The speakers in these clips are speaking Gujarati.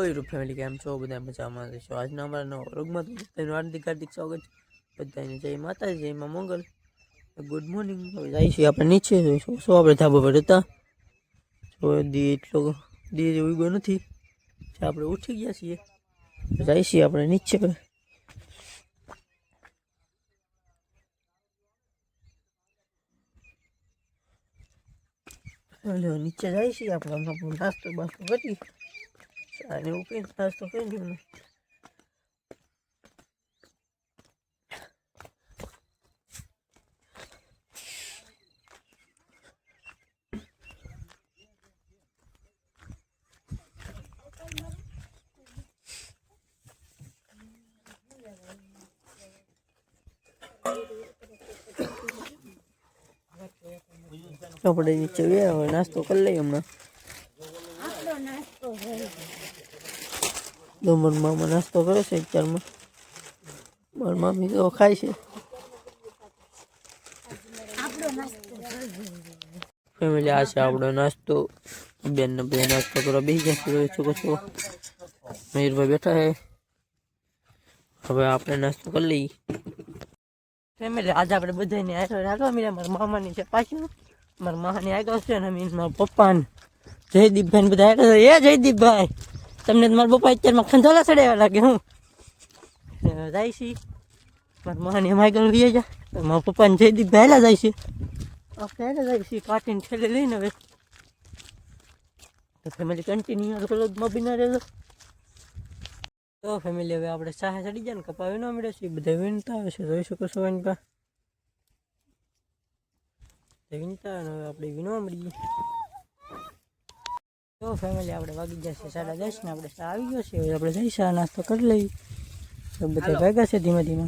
ઓય ફેમિલી કેમ છો બધા મજામાં છો આજના અમારા નવા રોગમાં તેનું હાર્દિક હાર્દિક સ્વાગત છે બધાને જય માતાજી જય માં મંગલ ગુડ મોર્નિંગ હવે જાય છીએ આપણે નીચે જોઈશું શું આપણે ધાબા પર હતા જો દી એટલો દી જેવું ઉગ્યો નથી જે આપણે ઉઠી ગયા છીએ તો જાય છીએ આપણે નીચે લ્યો, નીચે જાય છીએ આપણે હમણાં આપણો નાસ્તો બાસ્તો કરી એવું કંઈક નાસ્તો કરી દઉં આપણે નીચે ગયા હવે નાસ્તો કરી લઈએ હમણાં ડુમર મામા નાસ્તો કરે છે અત્યારમાં. મારી મમ્મી તો ખાય છે. ફેમિલી આ છે, આપણો નાસ્તો. બેન ને બે નાસ્તો કરવા બેસી જશે શકો છો મયુરભાઈ બેઠા છે. હવે આપણે નાસ્તો કરી લઈએ. ફેમિલી આજે આપણે બધાને આગળ હાલવા મીરા, મારા મામાની છે પાછું મારા મામાની આગળ છે ને મીન મારા પપ્પા ને જયદીપભાઈ બધા આવ્યા છે. એ જયદીપભાઈ. તમને મારા પપ્પા અત્યારમાં ખંજોલા ચડાવ્યા લાગે હું. જાય છે. મારા મામાની એમાં આગળ વીએ જા મારા પપ્પાને જઈ દીધી પહેલાં જાય છે. આપણે હેલા જાય છે કાટીને છેલ્લે લઈને હવે. તો ફેમિલી કન્ટિન્યુ વ્લોગમાં બિના રહેલો તો ફેમિલી હવે આપણે ચાહે ચડી જાય ને કપાવી ન મળે છે બધા વિનતા આવે છે. જોઈ શકો છો એની પા વિનતા હવે આપણે વિનવા મળીએ. તો ફેમિલી આપણે વાગી જશે સાડા દસ ને આપણે ચા આવી ગયો છે હવે આપણે જઈ ચા નાસ્તો કરી લઈએ તો બધા ભેગા છે ધીમે ધીમે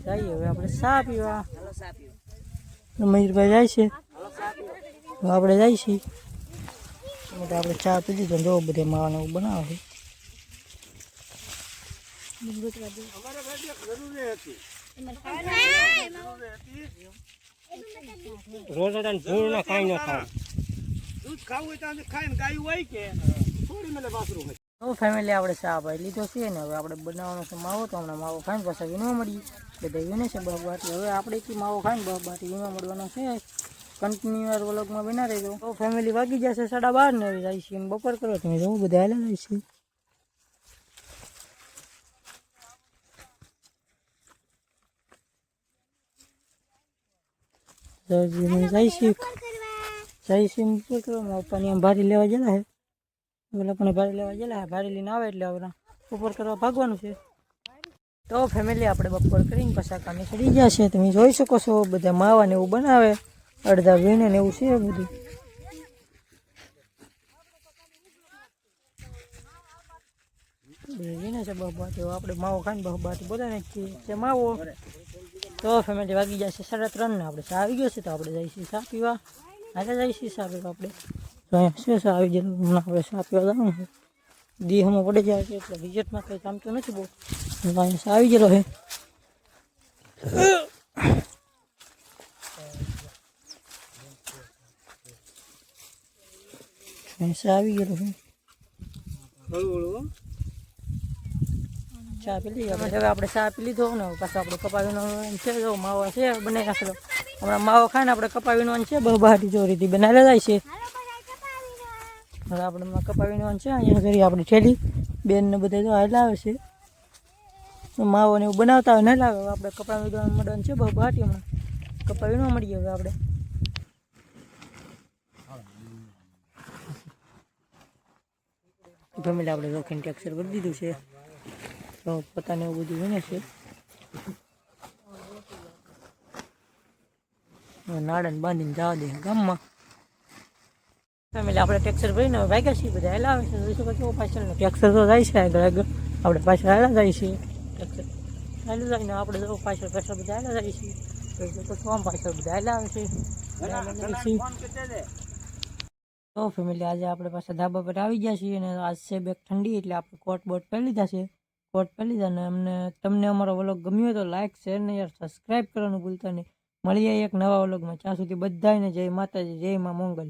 જઈએ હવે આપણે ચા પીવા મયુરભાઈ જાય છે હવે આપણે જાય છીએ એટલે આપણે ચા પી દીધો જો બધે માવાનું એવું બનાવે છે રોજ ધૂળ ના ખાઈ ન ખાવ દૂધ ખાવું હોય તો આને ખાઈને ગાયું હોય કે? થોડી મને વાસરું હોય. તો ફેમિલી આપણે ચા ભાઈ લીધો છે ને હવે આપણે બનાવવાનો છે માવો તો હમણાં માવો ખાઈને પાછા વીણવા મળીએ. બધા વીણે છે બહુ બાટી હવે આપણે કી માવો ખાઈને બહુ બાટી વીણવા મળવાનો છે. કન્ટિન્યુઅર વ્લોગમાં બના રહેજો. તો ફેમિલી વાગી જશે સાડા બાર ને હવે જાય છે બપોર કરો તમે જવું બધા હાલે જાય છે. તો જી અમે જાય છે જાય છે એમ બપોર કરો મારા પપ્પાની આમ ભારી લેવા ગયેલા છે. પેલા પણ ભારે લેવા ગયેલા ભારે લઈને આવે એટલે હવે બપોર કરવા ભાગવાનું છે. તો ફેમિલી આપણે બપોર કરીને પછી કામે ચડી ગયા છે. તમે જોઈ શકો છો બધા માવા ને એવું બનાવે. અડધા વીણે ને એવું છે બધું. વીણે છે બહબાટી આપણે માવો ખાઈને બહબાટી બધાને છે માવો. તો ફેમિલી વાગી જાય છે સાડા ત્રણ ને આપણે ચા આવી ગયો છે તો આપણે જઈશું ચા પીવા. આજે જઈશું ચા પીવા આપણે. તો અહીંયા શું ચા આવી જાય હમણાં આપણે ચા પીવા જવાનું છે. દેહમાં પડી જાય છે એટલે વિજેટમાં કંઈ કામ તો નથી બહુ. તો અહીંયા ચા આવી ગયેલો છે. અહીંયા ચા આવી ગયેલો છે. ચા પી લઈએ આપણે હવે આપણે ચા પી લીધો ને પાછો આપણે કપાવીનો છે, જો માવો છે બનાવી નાખેલો હમણાં માવો ખાઈને આપણે કપાવીનો છે, બહુ બહારથી ચોરીથી બનાવેલા જાય છે. હવે આપણે કપાવીનો છે, અહીંયા કરી આપણે ઠેલી, બેન ને બધા જો હાલ આવે છે. માવો ને એવું બનાવતા હોય ને લાવે. આપણે કપાવી મળવાનું છે, બહુ બહાટી હમણાં. કપાવીનો મળીએ હવે આપણે. ફેમિલી આપણે રોકીને ટેક્સર કરી દીધું છે. તો પોતાને એવું બધું વિને છે. નાડન બાંધીને જવા દે ગામમાં. ફેમિલી આપણે ટેક્સર ભરીને હવે વાગ્યા છીએ બધા હેલા આવે છે. જોઈશું કે છો પાછળ ટેક્સર તો જાય છે આગળ આગળ. આપણે પાછળ હેલા જાય છીએ. ટેક્સર હેલું જાય ને આપણે જો પાછળ પાછળ બધા હેલા જાય છીએ. તો શું પાછળ બધા હેલા આવે છે. છે. તો ફેમિલી આજે આપણે પાછા ધાબા પર આવી ગયા છીએ અને આજ છે બેગ ઠંડી એટલે આપણે કોટ બોટ પહેરી લીધા છે. કોટ કરી અને અમને તમને અમારો વ્લોગ ગમ્યો હોય તો લાઇક શેર ને યાર સબસ્ક્રાઈબ કરવાનું ભૂલતા નહીં. મળીએ એક નવા વ્લોગમાં. ત્યાં સુધી બધાને જય માતાજી, જય મા મંગલ.